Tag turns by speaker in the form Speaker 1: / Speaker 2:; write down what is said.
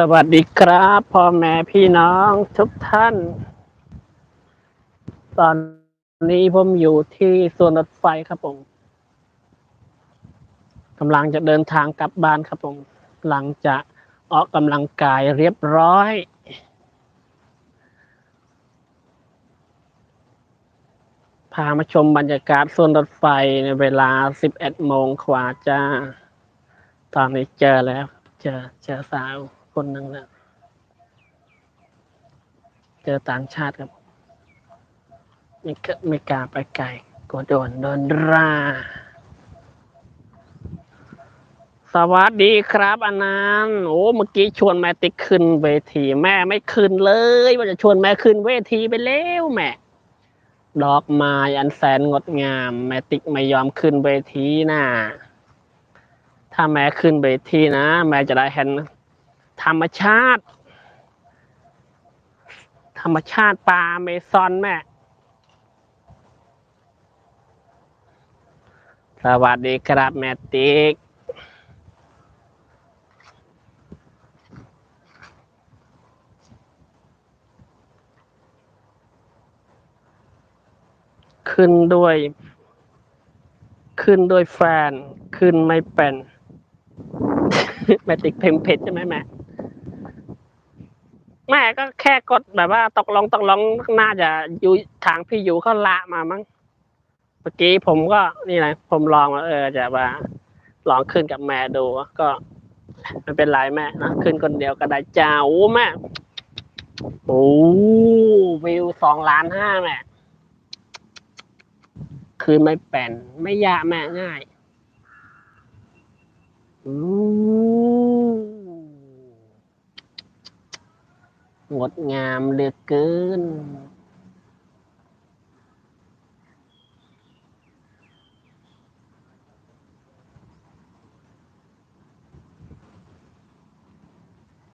Speaker 1: สวัสดีครับพ่อแม่พี่น้องทุกท่าน ตอนนี้ผมอยู่ที่สวนรถไฟครับผมกำลังจะเดินทางกลับบ้านครับผมหลังจากออกกำลังกายเรียบร้อย พามาชมบรรยากาศสวนรถไฟในเวลา 11โมงกว่าจ้า ตอนนี้เจอแล้ว เจอเจอสาว คนหนึ่งแล้วเจอต่างชาติครับไม่กล้าไม่กล้าไปไกลกลัวโดนโดนราสวัสดีครับอนันต์โอ้เมื่อกี้ชวนแม่ติ๊กขึ้นเวที แม่ไม่ขึ้นเลยว่าจะชวนแม่ขึ้นเวทีไปแล้วแม่ดอกไม้อันแสนงดงาม แม่ติกไม่ยอมขึ้นเวทีน่ะถ้าแม่ขึ้นเวทีนะ แม่จะได้เห็น ธรรมชาติ ธรรมชาติป่าเมซอนแม่ สวัสดีครับแมติกขึ้นด้วย ขึ้นด้วยแฟน ขึ้นไม่เป็นแมติกเพลงเผ็ดใช่ไหมแม่ แม่ก็แค่กดแบบว่าตกลงตกลงน่าจะอยู่ทางพี่อยู่เขาละมามั้งเมื่อกี้ผมก็นี่แหละผมลองว่าเออจะว่าลองขึ้นกับแม่ดูก็ไม่เป็นไรแม่นะขึ้นคนเดียวก็ได้จ้าโอ้แม่โอ้วิวสองล้านห้าแม่คืนไม่เป็นไม่ยากแม่ง่ายอู้ งดงามเหลือเกิน